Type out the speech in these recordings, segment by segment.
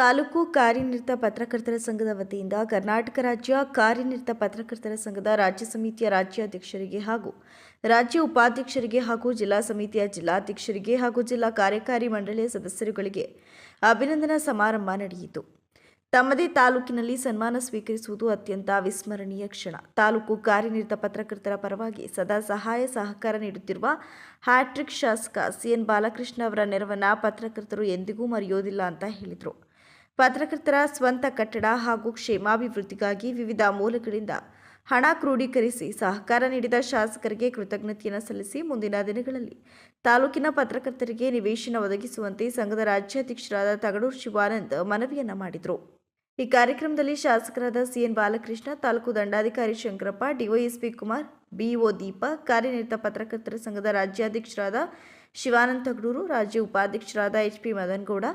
ತಾಲೂಕು ಕಾರ್ಯನಿರತ ಪತ್ರಕರ್ತರ ಸಂಘದ ವತಿಯಿಂದ ಕರ್ನಾಟಕ ರಾಜ್ಯ ಕಾರ್ಯನಿರತ ಪತ್ರಕರ್ತರ ಸಂಘದ ರಾಜ್ಯ ಸಮಿತಿಯ ರಾಜ್ಯಾಧ್ಯಕ್ಷರಿಗೆ ಹಾಗೂ ರಾಜ್ಯ ಉಪಾಧ್ಯಕ್ಷರಿಗೆ ಹಾಗೂ ಜಿಲ್ಲಾ ಸಮಿತಿಯ ಜಿಲ್ಲಾಧ್ಯಕ್ಷರಿಗೆ ಹಾಗೂ ಜಿಲ್ಲಾ ಕಾರ್ಯಕಾರಿ ಮಂಡಳಿಯ ಸದಸ್ಯರುಗಳಿಗೆ ಅಭಿನಂದನಾ ಸಮಾರಂಭ ನಡೆಯಿತು. ತಮ್ಮದೇ ತಾಲೂಕಿನಲ್ಲಿ ಸನ್ಮಾನ ಸ್ವೀಕರಿಸುವುದು ಅತ್ಯಂತ ವಿಸ್ಮರಣೀಯ ಕ್ಷಣ. ತಾಲೂಕು ಕಾರ್ಯನಿರತ ಪತ್ರಕರ್ತರ ಪರವಾಗಿ ಸದಾ ಸಹಾಯ ಸಹಕಾರ ನೀಡುತ್ತಿರುವ ಹ್ಯಾಟ್ರಿಕ್ ಶಾಸಕ ಸಿಎನ್ ಬಾಲಕೃಷ್ಣ ಅವರ ನೆರವನ್ನು ಪತ್ರಕರ್ತರು ಎಂದಿಗೂ ಮರೆಯೋದಿಲ್ಲ ಅಂತ ಹೇಳಿದರು. ಪತ್ರಕರ್ತರ ಸ್ವಂತ ಕಟ್ಟಡ ಹಾಗೂ ಕ್ಷೇಮಾಭಿವೃದ್ಧಿಗಾಗಿ ವಿವಿಧ ಮೂಲಗಳಿಂದ ಹಣ ಕ್ರೋಢೀಕರಿಸಿ ಸಹಕಾರ ನೀಡಿದ ಶಾಸಕರಿಗೆ ಕೃತಜ್ಞತೆಯನ್ನು ಸಲ್ಲಿಸಿ ಮುಂದಿನ ದಿನಗಳಲ್ಲಿ ತಾಲೂಕಿನ ಪತ್ರಕರ್ತರಿಗೆ ನಿವೇಶನ ಒದಗಿಸುವಂತೆ ಸಂಘದ ರಾಜ್ಯಾಧ್ಯಕ್ಷರಾದ ತಗಡೂರು ಶಿವಾನಂದ್ ಮನವಿಯನ್ನ ಮಾಡಿದರು. ಈ ಕಾರ್ಯಕ್ರಮದಲ್ಲಿ ಶಾಸಕರಾದ ಸಿಎನ್ ಬಾಲಕೃಷ್ಣ, ತಾಲೂಕು ದಂಡಾಧಿಕಾರಿ ಶಂಕರಪ್ಪ, ಡಿವೈಎಸ್ಪಿ ಕುಮಾರ್ ಬಿಇಒ ದೀಪ, ಕಾರ್ಯನಿರತ ಪತ್ರಕರ್ತರ ಸಂಘದ ರಾಜ್ಯಾಧ್ಯಕ್ಷರಾದ ಶಿವಾನಂದ್ ತಗಡೂರು, ರಾಜ್ಯ ಉಪಾಧ್ಯಕ್ಷರಾದ ಎಚ್ ಪಿ ಮದನಗೌಡ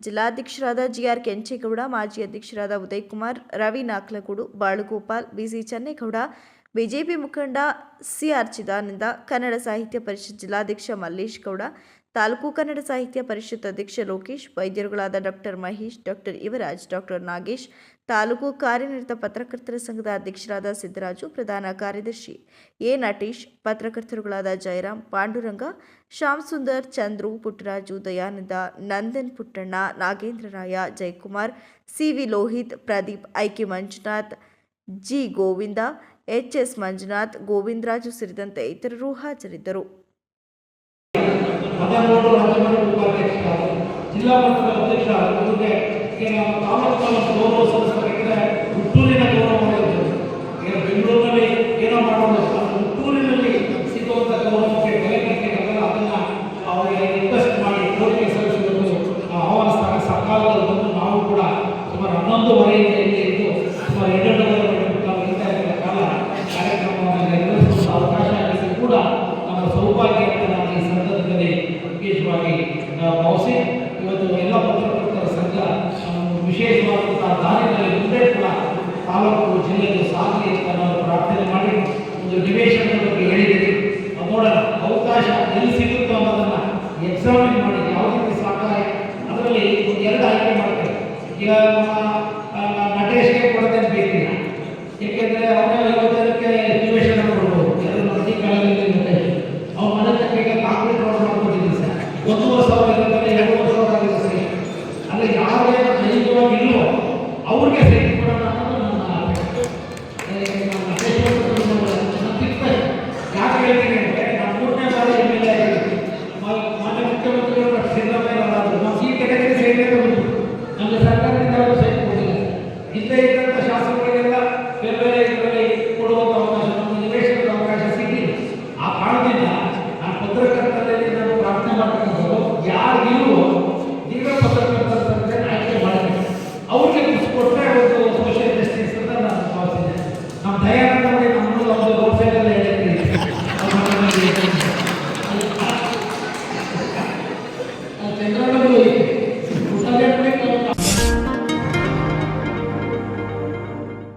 ಜಿಲ್ಲಾಧ್ಯಕ್ಷರಾದ ಜಿಆರ್ ಕೆಂಚೇಗೌಡ, ಮಾಜಿ ಅಧ್ಯಕ್ಷರಾದ ಉದಯ್ ಕುಮಾರ್ ರವಿ ನಾಕ್ಲಗೂಡು ಬಾಳುಗೋಪಾಲ್ ಬಿಸಿ ಚನ್ನೇಗೌಡ, ಬಿಜೆಪಿ ಮುಖಂಡ ಸಿಆರ್ ಚಿದಾನಂದ, ಕನ್ನಡ ಸಾಹಿತ್ಯ ಪರಿಷತ್ ಜಿಲ್ಲಾಧ್ಯಕ್ಷ ಮಲ್ಲೇಶ್ ಗೌಡ ತಾಲೂಕು ಕನ್ನಡ ಸಾಹಿತ್ಯ ಪರಿಷತ್ ಅಧ್ಯಕ್ಷ Lokesh, ವೈದ್ಯರುಗಳಾದ doctor Mahesh, doctor Yuvaraj, doctor Nagesh, taluk ಕಾರ್ಯನಿರತ ಪತ್ರಕರ್ತರ ಸಂಘದ ಅಧ್ಯಕ್ಷರಾದ ಸಿದ್ದರಾಜು, ಪ್ರಧಾನ ಕಾರ್ಯದರ್ಶಿ A Natesh, ಪತ್ರಕರ್ತರುಗಳಾದ Jayaram, Panduranga, Shyam Sundar, Chandru, Puttaraju, Dayananda, Nandan Puttanna Nagendraraya Jayakumar CV Lohith, Pradeep, IK Manjunath, G Govinda, H S Manjunath, Govindaraju ಸೇರಿದಂತೆ ಇತರರು ಹಾಜರಿದ್ದರು. ಮದನಗೌಡ ರಾಜಮನೆ ಉಪಾಧ್ಯಕ್ಷ ಜಿಲ್ಲಾ ಮಟ್ಟದ ಅಧ್ಯಕ್ಷ ಮುಂದೆ ತಾಲೂಕಿನ ಗೌರವ ಸಲ್ಲಿಸಬೇಕಿದ್ರೆ ಹುಟ್ಟೂರಿನ ಗೌರವ ಇರ್ತದೆ ಈಗ ಬೆಂಗಳೂರಿನಲ್ಲಿ ಏನೋ ಮಾಡೋದು ಹುಟ್ಟೂರಿನಲ್ಲಿ ಸಿಗುವಂಥ ಗೌರವಕ್ಕೆ ಬೆಲೆ ಕಟ್ಟಿರಲ್ಲ ಅದನ್ನು ಅವರಿಗೆ ರಿಕ್ವೆಸ್ಟ್ ಮಾಡಿ ಕೋರಿಕೆ ಸಲ್ಲಿಸಬೇಕು ಆಹ್ವಾನಿಸಿದಾಗ ಸರ್ಕಾರದಲ್ಲಿ ಬಂದು ನಾವು ಕೂಡ ಸುಮಾರು ಹನ್ನೊಂದುವರೆಯಿಂದ ಇಲ್ಲಿ ಇದ್ದು ಸುಮಾರು ಎರಡೂವರೆ ನಾವು ಇರ್ತಾ ಇದ್ದ ಕಾಲ ಕಾರ್ಯಕ್ರಮವನ್ನು ನೆರವೇರಿಸುವ ಅವಕಾಶ ಆಗಿದೆ ಕೂಡ ನಮ್ಮ ಸೌಭಾಗ್ಯ ಅಂತ ನಾನು ಈ ಸಂದರ್ಭದಲ್ಲಿ ಭಾವಿಸಿ ಇವತ್ತು ಎಲ್ಲ ಪತ್ರಕರ್ತರ ಸಂಘ ವಿಶೇಷವಾದಂತಹ ದಾರಿಗಳಲ್ಲಿ ಮುಂದೆ ಕೂಡ ತಾಲೂಕು ಜಿಲ್ಲೆಗೆ ಸಾಗಲಿ ಅಂತ ನಾವು ಪ್ರಾರ್ಥನೆ ಮಾಡಿ ಒಂದು ನಿವೇಶನದ ಬಗ್ಗೆ ಹೇಳಿದ್ದೀರಿ. ಅದು ನೋಡೋಣ ಅವಕಾಶ ಎಲ್ಲಿ ಸಿಗುತ್ತೋ ಅನ್ನೋದನ್ನು ಎಕ್ಸಾಮಿನ್ ಮಾಡಿ ಯಾವ ರೀತಿ ಸಾಕಾಯ ಅದರಲ್ಲಿ ಎರಡು ಆಯ್ಕೆ ಮಾಡ್ತಾರೆ ಈಗ ನಮ್ಮ ನಟೇಶ್ಗೆ ಕೊಡೋದೇನು ಬೇಕಿಲ್ಲ ಏಕೆಂದರೆ ಅಲ್ಲಿ ಯಾರೇ ನೈಜವಾಗಿ ಇಲ್ವೋ ಅವ್ರಿಗೆ ಸೈಟ್ ಕೊಡೋಣ ಅನ್ನೋದು ನನ್ನ. ಯಾಕೆ ಹೇಳ್ತೀನಿ ಅಂದರೆ ನಾನು ಮೂರನೇ ಬಾರಿ ಎಂ ಎಲ್ ಎ ಆಗಿದ್ದೀನಿ. ಮಾನ್ಯ ನಾವು ನಮಗೆ ಸರ್ಕಾರದಿಂದ ಅವರು ಸೈಟ್ ಕೊಟ್ಟಿಲ್ಲ. ಹಿಂದೆ ಇದ್ದಂಥ ಶಾಸಕರಿಗೆಲ್ಲ ಬೇರೆ ಬೇರೆ tendrá